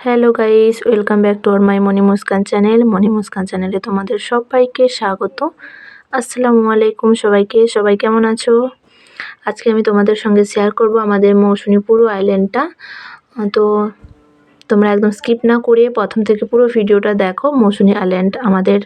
Hello guys welcome back to our my Moni Muskan channel Moni Muskan চ্যানেলে তোমাদের সবাইকে স্বাগত। আসসালামু আলাইকুম সবাইকে। সবাই কেমন আছো? আজকে আমি তোমাদের সঙ্গে শেয়ার করব আমাদের মৌসুমী পুরো আইল্যান্ডটা তো তোমরা একদম স্কিপ না করে প্রথম থেকে পুরো ভিডিওটা দেখো। মৌসুমি আইল্যান্ড আমাদের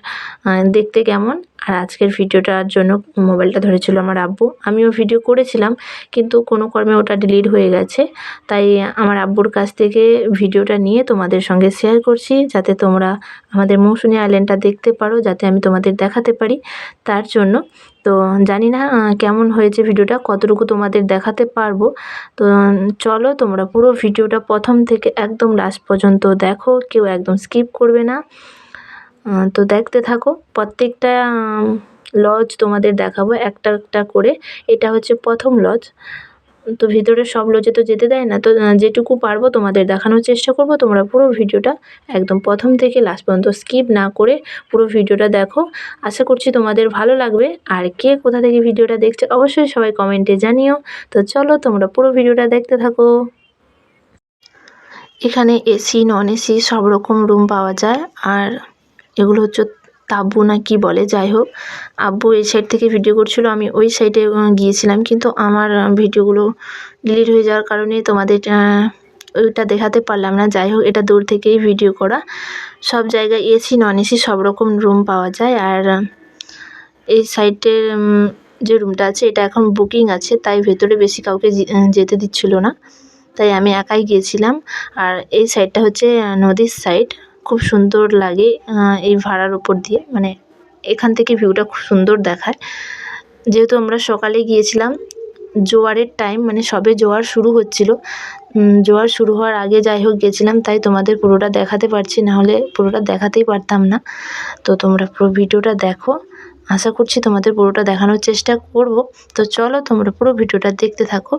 দেখতে কেমন? আর আজকের ভিডিওটার জন্য মোবাইলটা ধরেছিল আমার আব্বু। আমিও ভিডিও করেছিলাম, কিন্তু কোনো কর্মে ওটা ডিলিট হয়ে গেছে। তাই আমার আব্বুর কাছ থেকে ভিডিওটা নিয়ে তোমাদের সঙ্গে শেয়ার করছি, যাতে তোমরা আমাদের মৌসুমি আইল্যান্ডটা দেখতে পারো, যাতে আমি তোমাদের দেখাতে পারি। তার জন্য তো জানি না কেমন হয়েছে ভিডিওটা, কতটুকু তোমাদের দেখাতে পারব। তো চলো তোমরা পুরো ভিডিওটা প্রথম থেকে একদম লাস্ট পর্যন্ত দেখো, কেউ একদম স্কিপ করবে না। তো দেখতে থাকো, প্রত্যেকটা লজ তোমাদের দেখাবো একটা একটা করে। এটা হচ্ছে প্রথম লজ তো ভিতরে সব লজে তো যেতে দেয় না। তো যেটুকু পারব তোমাদের দেখানোর চেষ্টা করব। তোমরা পুরো ভিডিওটা একদম প্রথম থেকে লাস্ট পর্যন্ত স্কিপ না করে পুরো ভিডিওটা দেখো। আশা করছি তোমাদের ভালো লাগবে। আর কে কোথা থেকে ভিডিওটা দেখছে অবশ্যই সবাই কমেন্টে জানিও। তো চলো, তোমরা পুরো ভিডিওটা দেখতে থাকো। এখানে এসি নন এসি সব রকম রুম পাওয়া যায়। আর এগুলো হচ্ছে তাব্বু না কি বলে, যাই হোক। আব্বু এই সাইড থেকে ভিডিও করছিল, আমি ওই সাইডে গিয়েছিলাম। কিন্তু আমার ভিডিওগুলো ডিলিট হয়ে যাওয়ার কারণে তোমাদের ওইটা দেখাতে পারলাম না। যাই হোক, এটা দূর থেকেই ভিডিও করা। সব জায়গায় এসি নন এসি সব রকম রুম পাওয়া যায়। আর এই সাইডের যে রুমটা আছে, এটা এখন বুকিং আছে। তাই ভেতরে বেশি কাউকে যেতে দিচ্ছিল না। তাই আমি একাই গিয়েছিলাম। আর এই সাইডটা হচ্ছে নদীর সাইড খুব সুন্দর লাগে এই ভাড়ার উপর দিয়ে। মানে এখান থেকে ভিউটা খুব সুন্দর দেখায়। যেহেতু আমরা সকালে গিয়েছিলাম, জোয়ারের টাইম মানে সবে জোয়ার শুরু হচ্ছিল। জোয়ার শুরু হওয়ার আগে যাই হোক গেছিলাম, তাই তোমাদের পুরোটা দেখাতে পারছি, না হলে পুরোটা দেখাতেই পারতাম না। তো তোমরা পুরো ভিডিওটা দেখো। আশা করছি তোমাদের পুরোটা দেখানোর চেষ্টা করব। তো চলো তোমরা পুরো ভিডিওটা দেখতে থাকো।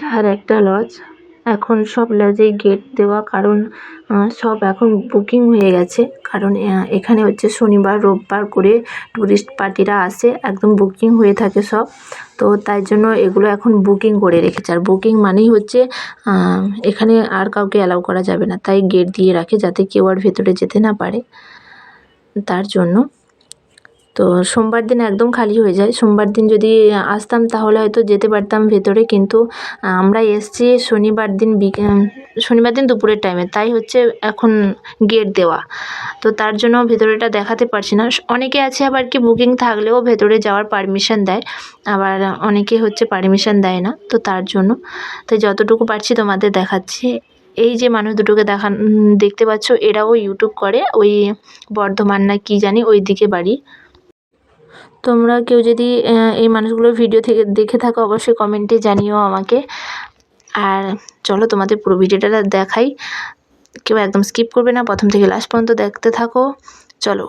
এটা আর একটা লজ। এখন সব লজেই গেট দেওয়া, কারণ সব এখন বুকিং হয়ে গেছে। কারণ এখানে হচ্ছে শনিবার, রোববার করে টুরিস্ট পার্টিরা আসে, একদম বুকিং হয়ে থাকে সব। তো তাই জন্য এগুলো এখন বুকিং করে রেখেছে। আর বুকিং মানেই হচ্ছে এখানে আর কাউকে অ্যালাউ করা যাবে না। তাই গেট দিয়ে রাখে যাতে কেউ আর ভেতরে যেতে না পারে। তার জন্য তো সোমবার দিন একদম খালি হয়ে যায়। সোমবার দিন যদি আসতাম তাহলে হয়তো যেতে পারতাম ভেতরে কিন্তু আমরা এসছি শনিবার দিন শনিবার দিন দুপুরের টাইমে তাই হচ্ছে এখন গেট দেওয়া। তো তার জন্য ভেতরেটা দেখাতে পারছি না। অনেকে আছে আবার কি বুকিং থাকলেও ভেতরে যাওয়ার পারমিশন দেয়। আবার অনেকে হচ্ছে পারমিশন দেয় না, তো তার জন্য। তো যতটুকু পারছি তোমাদের দেখাচ্ছি। এই যে মানুষ দুটোকে দেখা দেখতে পাচ্ছ, এরাও ইউটিউব করে। ওই বর্ধমান না কি জানি ওই দিকে বাড়ি। তোমরা কেউ যদি এই মানুষগুলোর ভিডিও থেকে, দেখে থাকো, অবশ্যই কমেন্টে জানিও আমাকে। আর চলো তোমাদের পুরো ভিডিওটা দেখাই। কেউ একদম স্কিপ করবে না, প্রথম থেকে লাস্ট পর্যন্ত দেখতে থাকো। চলো।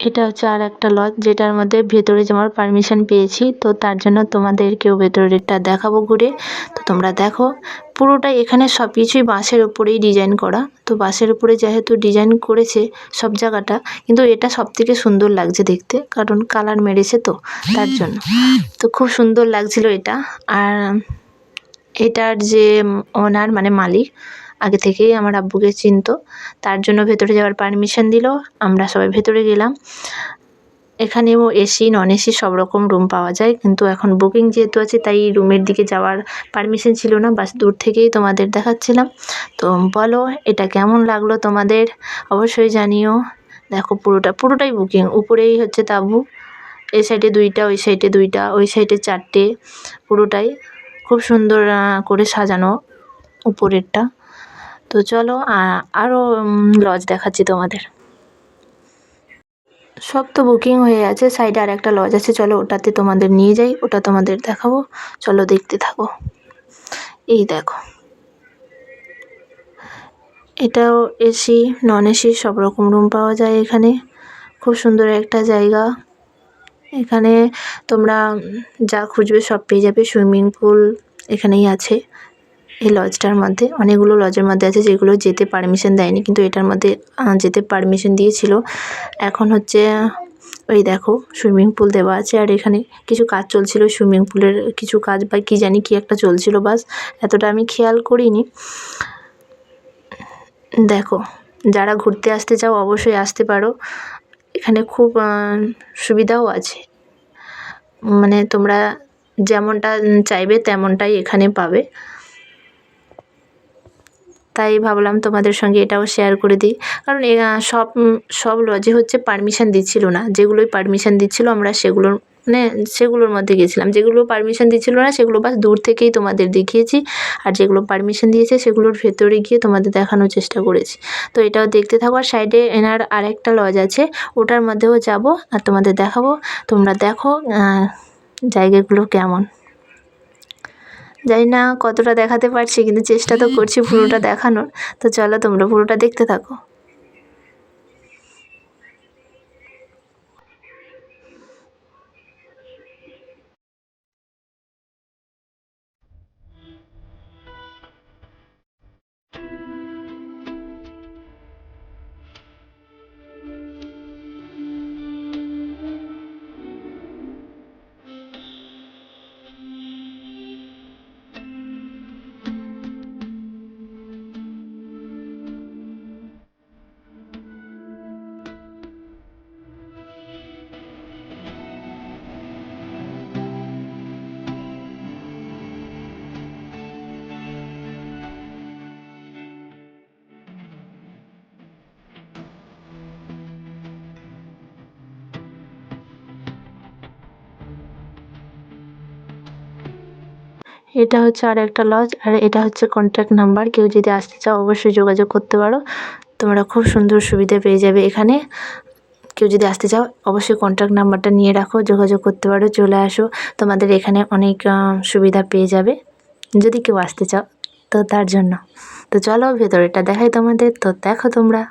এটা হচ্ছে আর একটা লজ যেটার মধ্যে ভেতরে যাওয়ার পারমিশন পেয়েছি, তো তার জন্য তোমাদেরকেও ভেতরেরটা দেখাবো ঘুরে। তো তোমরা দেখো, পুরোটাই এখানে সব কিছুই বাঁশের ওপরেই ডিজাইন করা। তো বাঁশের উপরে যেহেতু ডিজাইন করেছে সব জায়গাটা, কিন্তু এটা সব থেকে সুন্দর লাগছে দেখতে, কারণ কালার মেরেছে তো, তার জন্য। তো খুব সুন্দর লাগছিল এটা। আর এটার যে ওনার মানে মালিক আগে থেকেই আমার আব্বুকে চিনত। তার জন্য ভেতরে যাওয়ার পারমিশন দিল। আমরা সবাই ভেতরে গেলাম। এখানেও এসি নন এসি সব রকম রুম পাওয়া যায়। কিন্তু এখন বুকিং যেহেতু আছে, তাই রুমের দিকে যাওয়ার পারমিশন ছিল না। বাস দূর থেকেই তোমাদের দেখাচ্ছিলাম। তো বলো, এটা কেমন লাগল তোমাদের? অবশ্যই জানিও। দেখো পুরোটা, পুরোটাই বুকিং উপরেই হচ্ছে তাবু। এই সাইডে দুইটা, ওই সাইডে দুইটা, ওই সাইডে চারটে। পুরোটাই খুব সুন্দর করে সাজানো উপরেরটা। তো চলো আরও লজ দেখাচ্ছি তোমাদের। সব তো বুকিং হয়ে আছে সাইডে আর একটা লজ আছে, চলো ওটাতে তোমাদের নিয়ে যাই, ওটা তোমাদের দেখাবো। চলো দেখতে থাকো। এই দেখো। এটাও এসি নন এসি সব রকম রুম পাওয়া যায় এখানে। খুব সুন্দর একটা জায়গা। এখানে তোমরা যা খুঁজবে সব পেয়ে যাবে সুইমিং পুল এখানেই আছে। এই লজটার মধ্যে, অনেকগুলো লজের মধ্যে আছে যেগুলো যেতে পারমিশন দেয়নি, কিন্তু এটার মধ্যে যেতে পারমিশন দিয়েছিল। এখন হচ্ছে, ওই দেখো সুইমিং পুল দেওয়া আছে, আর এখানে কিছু কাজ চলছিল সুইমিং পুলের কিছু কাজ বা কী জানি কি একটা চলছিল, বাস এতটা আমি খেয়াল করিনি। দেখো, যারা ঘুরতে আসতে চাও অবশ্যই আসতে পারো। এখানে খুব সুবিধাও আছে। মানে তোমরা যেমনটা চাইবে তেমনটাই এখানে পাবে। তাই ভাবলাম তোমাদের সঙ্গে এটাও শেয়ার করে দিই। কারণ সব সব লজে হচ্ছে পারমিশন দিচ্ছিল না। যেগুলোই পারমিশন দিচ্ছিল আমরা সেগুলোর মানে সেগুলোর মধ্যে গেছিলাম। যেগুলো পারমিশন দিচ্ছিল না, সেগুলো বাস দূর থেকেই তোমাদের দেখিয়েছি। আর যেগুলো পারমিশন দিয়েছে, সেগুলোর ভেতরে গিয়ে তোমাদের দেখানোর চেষ্টা করেছি। তো এটাও দেখতে থাকো। আর সাইডে এনার আরেকটা লজ আছে। ওটার মধ্যেও যাব আর তোমাদের দেখাবো। তোমরা দেখো জায়গাগুলো কেমন। জানি না কতটা দেখাতে পারছি কিন্তু চেষ্টা তো করছি পুরোটা দেখানোর। তো চলো তোমরা পুরোটা দেখতে থাকো। এটা হচ্ছে আর একটা লজ আর এটা হচ্ছে কন্ট্যাক্ট নাম্বার কেউ যদি আসতে চাও, অবশ্যই যোগাযোগ করতে পারো। তোমরা খুব সুন্দর সুবিধা পেয়ে যাবে এখানে। কেউ যদি আসতে চাও, অবশ্যই কন্ট্যাক্ট নাম্বারটা নিয়ে রাখো, যোগাযোগ করতে পারো, চলে আসো। তোমাদের এখানে অনেক সুবিধা পেয়ে যাবে। যদি কেউ আসতে চাও, তো তার জন্য। তো চলো ভেতরেটা দেখাই তোমাদের। তো দেখো তোমরা।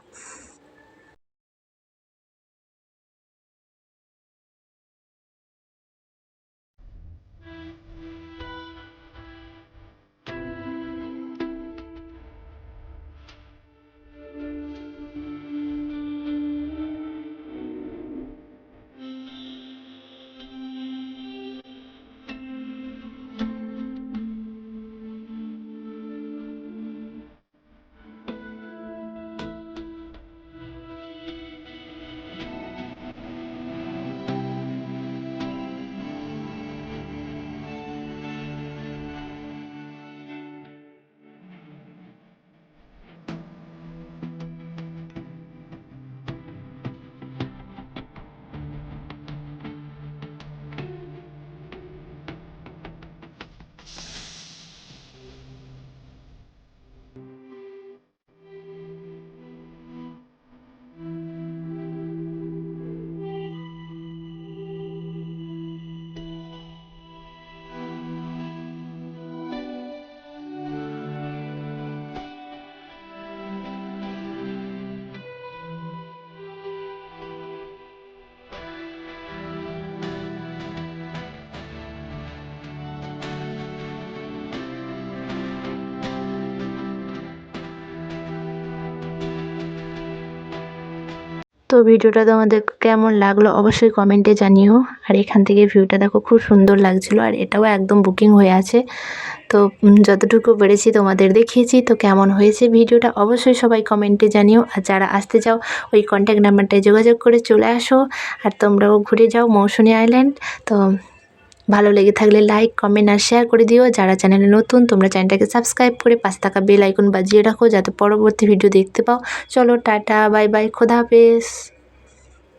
তো ভিডিওটা তোমাদের কেমন লাগল অবশ্যই কমেন্টে জানিও। আর এখান থেকে ভিউটা দেখো, খুব সুন্দর লাগছিল আর এটাও একদম বুকিং হয়ে আছে। তো যতটুকু বেড়েছি তোমাদের দেখিয়েছি। তো কেমন হয়েছে ভিডিওটা অবশ্যই সবাই কমেন্টে জানিও। আর যারা আসতে চাও, ওই কন্ট্যাক্ট নাম্বারটায় যোগাযোগ করে চলে আসো। আর তোমরাও ঘুরে যাও মৌসুনি আইল্যান্ড। তো ভালো লেগে থাকলে লাইক কমেন্ট আর শেয়ার করে দিও। যারা চ্যানেলে নতুন, তোমরা চ্যানেলটাকে সাবস্ক্রাইব করে পাশে থাকা বেল আইকন বাজিয়ে রাখো যাতে পরবর্তী ভিডিও দেখতে পাও। চলো, টাটা বাই বাই খোদা হাফেজ।